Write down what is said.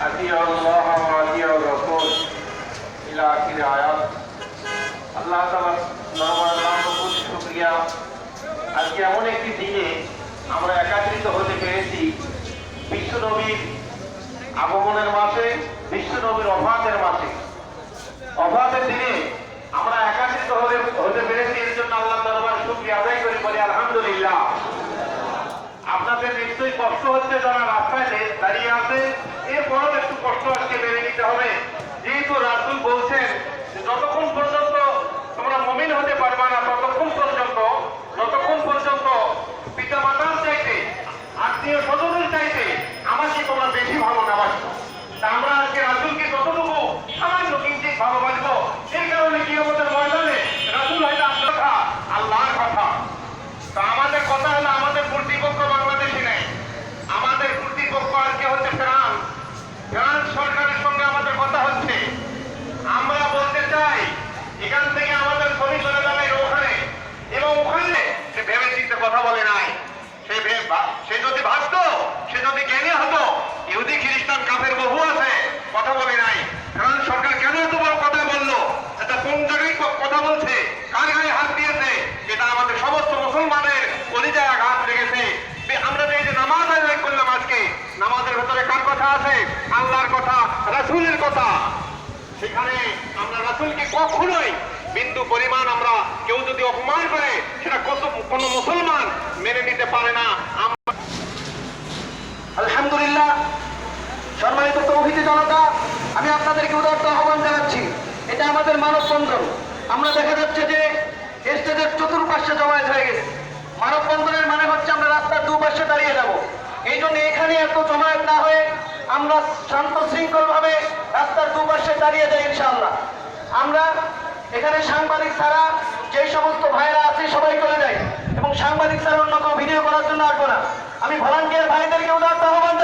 أطيعوا الله وأطيعوا الرسول إلى آخر آيات আল্লাহ তাআলার দরবারে লাখ কোটি শুকরিয়া আজকে এমন একটি দিনে আমরা একাত্রিত হতে পেরেছি বিশ্ব নবীর আগমনের মাসে বিশ্ব নবীর অফাতের মাসে অফাতের দিনে আমরা একাত্রিত হতে হতে পেরেছি এর জন্য আল্লাহ দরবার শুকরিয়া আদায় করি বলি আলহামদুলিল্লাহ আপনাদের নিশ্চয়ই কষ্ট হচ্ছে যারা রাস্তায় দাঁড়িয়ে আছে, এরপরও একটু কষ্ট আজকে মেনে নিতে হবে। যেহেতু রাসুল বলছেন যতক্ষণ পর্যন্ত তোমরা মমিন হতে পারবে না, ততক্ষণ পর্যন্ত, যতক্ষণ পর্যন্ত পিতা মাতার চাইতে, আত্মীয় স্বজনের চাইতে আমাকে তোমরা বেশি ভালো না বাসো তা আমরা আজকে রাসুলকে যতটুকু সামান্য কিঞ্চিত ভালোবাসবো এই কারণে কি আমাদের ময়দানে রাসুল হয়তো আপনার কথা আল্লাহর কথা তা আমাদের কথা হলো আমাদের কর্তৃপক্ষ বাংলাদেশে নেই আমাদের কর্তৃপক্ষ আজকে হচ্ছে ফ্রান্স ফ্রান্স সরকারের সঙ্গে আমাদের কথা হচ্ছে আমরা বলতে চাই এখান থেকে আমাদের ছবি চলে যাবে ওখানে এবং ওখানে সে ভেবে চিন্তে কথা বলে নাই সে যদি ভাবতো সে যদি জ্ঞানী হতো, ইহুদি, খ্রিস্টান, কাফের বহু আছে, কথা বলে নাই। ফ্রান্স সরকার কেন এত বড় কথা বলল? এটা কোন জায়গায় কথা বলছে? কার গায়ে হাত দিয়েছে? এটা আমাদের সমস্ত মুসলমানের কলিজায় আঘাত লেগেছে। আমরা যে নামাজ আদায় করলাম আজকে, নামাজের ভেতরে কার কথা আছে? আল্লাহর কথা, রাসূলের কথা। সেখানে আমরা রাসূলকে কখনোই বিন্দু পরিমাণ আমরা কেউ যদি অপমান করে, সেটা কোন মুসলমান মেনে নিতে পারে না। আলহামদুলিল্লাহ সম্মানিত তৌহিদি জনতা, আমি আপনাদেরকে উদার্ত আহ্বান জানাচ্ছি। এটা আমাদের মানব মানববন্ধন। আমরা দেখা যাচ্ছে যে স্টেজের চতুর্পাশে জমায়েত হয়ে গেছে। মানববন্ধনের মানে হচ্ছে আমরা রাস্তার দুপাশে দাঁড়িয়ে যাব। এই জন্য এখানে এত জমায়েত না হয়ে আমরা শান্ত শৃঙ্খল ভাবে রাস্তার দুপাশে দাঁড়িয়ে যাই ইনশাআল্লাহ। আমরা এখানে সাংবাদিক ছাড়া যে সমস্ত ভাইরা আছে সবাই চলে যায় এবং সাংবাদিক ছাড়া অন্য কেউ ভিডিও করার জন্য আসব না। আমি ভলান্টিয়ার ভাইদেরকে উদার্ত আহ্বান